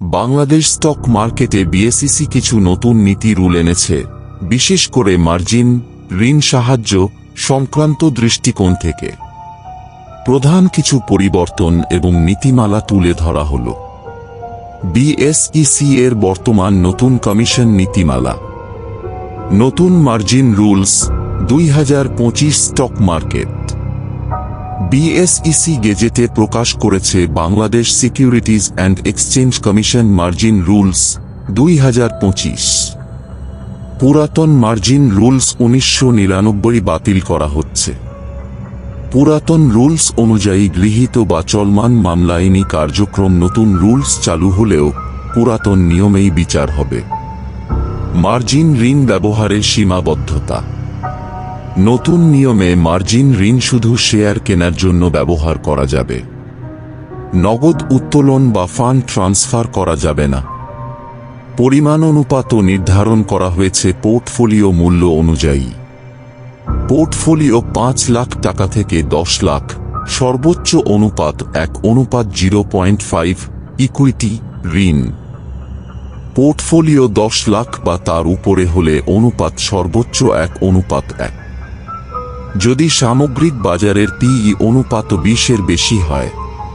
Bangladesh stock মার্কেটে BSEC কিছু নতুন নীতি রুল এনেছে। বিশেষ করে মার্জিন, ঋণ সাহায্য সংক্রান্ত দৃষ্টিকোণ থেকে। প্রধান কিছু পরিবর্তন এবং নীতিমালা তুলে ধরা হল। বিএসইসি এর বর্তমান নতুন কমিশন নীতিমালা। নতুন মার্জিন রুলস, দুই হাজার পঁচিশ স্টক মার্কেট। বিএসইসি গেজেটে প্রকাশ করেছে Bangladesh securities and exchange commission margin rules দুই হাজার পঁচিশ। পুরাতন মার্জিন রুলস উনিশশো নিরানব্বই বাতিল করা হচ্ছে। পুরাতন রুলস অনুযায়ী গৃহীত বা চলমান মামলা আইনি কার্যক্রম নতুন রুলস চালু হলেও পুরাতন নিয়মেই বিচার হবে। মার্জিন ঋণ ব্যবহারের সীমাবদ্ধতা নতুন নিয়মে মার্জিন ঋণ শুধু শেয়ার কেনার জন্য ব্যবহার করা যাবে। নগদ উত্তোলন বা ফান্ড ট্রান্সফার করা যাবে না। পরিমাণ অনুপাতও নির্ধারণ করা হয়েছে পোর্টফোলিও মূল্য অনুযায়ী। পোর্টফোলিও পাঁচ লাখ টাকা থেকে দশ লাখ, সর্বোচ্চ অনুপাত এক অনুপাত জিরো পয়েন্ট ফাইভ ইকুইটি ঋণ। পোর্টফোলিও দশ লাখ বা তার উপরে হলে অনুপাত সর্বোচ্চ এক অনুপাত এক। যদি সামগ্রিক বাজারের পিই অনুপাত বিশের বেশি হয়,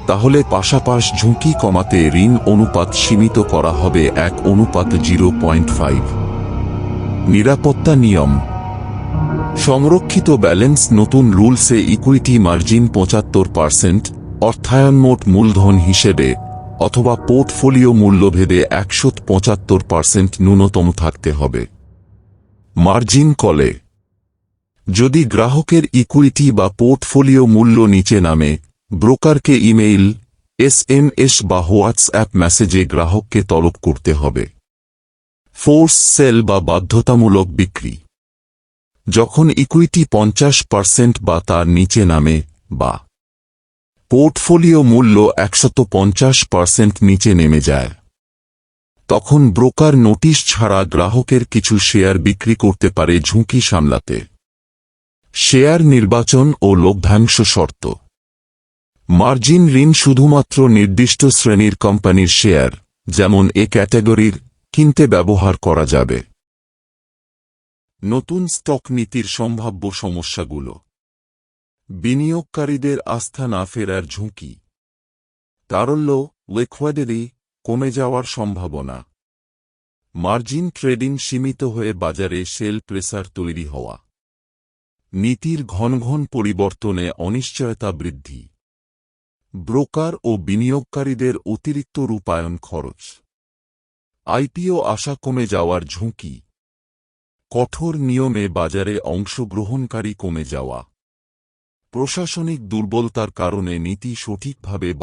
তাহলে পাশাপাশ ঝুঁকি কমাতে ঋণ অনুপাত সীমিত করা হবে এক অনুপাত জিরো পয়েন্ট ফাইভ। নিরাপত্তা নিয়ম। সংরক্ষিত ব্যালেন্স নতুন রুলসে ইকুইটি মার্জিন পঁচাত্তর পার্সেন্ট, অর্থায়ন মোট মূলধন হিসেবে, অথবা পোর্টফোলিও মূল্যভেদে একশো পঁচাত্তর পার্সেন্ট ন্যূনতম থাকতে হবে। মার্জিন কলে। যদি গ্রাহকের ইকুইটি বা পোর্টফোলিও মূল্য নিচে নামে ব্রোকারকে ইমেইল এসএমএস বা হোয়াটসঅ্যাপ মেসেজে গ্রাহককে তলব করতে হবে। ফোর্স সেল বা বাধ্যতামূলক বিক্রি। যখন ইকুইটি পঞ্চাশ পার্সেন্ট বা তার নিচে নামে, বা পোর্টফোলিও মূল্য একশত পঞ্চাশ পার্সেন্ট নিচে নেমে যায়, তখন ব্রোকার নোটিশ ছাড়া গ্রাহকের কিছু শেয়ার বিক্রি করতে পারে ঝুঁকি সামলাতে। শেয়ার নির্বাচন ও লভ্যাংশ শর্ত। মার্জিন ঋণ শুধুমাত্র নির্দিষ্ট শ্রেণির কোম্পানির শেয়ার, যেমন এ ক্যাটাগরির, কিনতে ব্যবহার করা যাবে। নতুন স্টক নীতির সম্ভাব্য সমস্যাগুলো। বিনিয়োগকারীদের আস্থা না ফেরার ঝুঁকি। তারল্য, লিকুইডিটি কমে যাওয়ার সম্ভাবনা। মার্জিন ট্রেডিং সীমিত হয়ে বাজারে সেল প্রেসার তৈরি হওয়া। নীতির ঘন ঘন পরিবর্তনে অনিশ্চয়তা বৃদ্ধি। ব্রোকার ও বিনিয়োগকারীদের অতিরিক্ত রূপায়ণ খরচ। আইপিও আশা কমে যাওয়ার ঝুঁকি। কঠোর নিয়মে বাজারে অংশগ্রহণকারী কমে যাওয়া। প্রশাসনিক দুর্বলতার কারণে নীতি সঠিকভাবে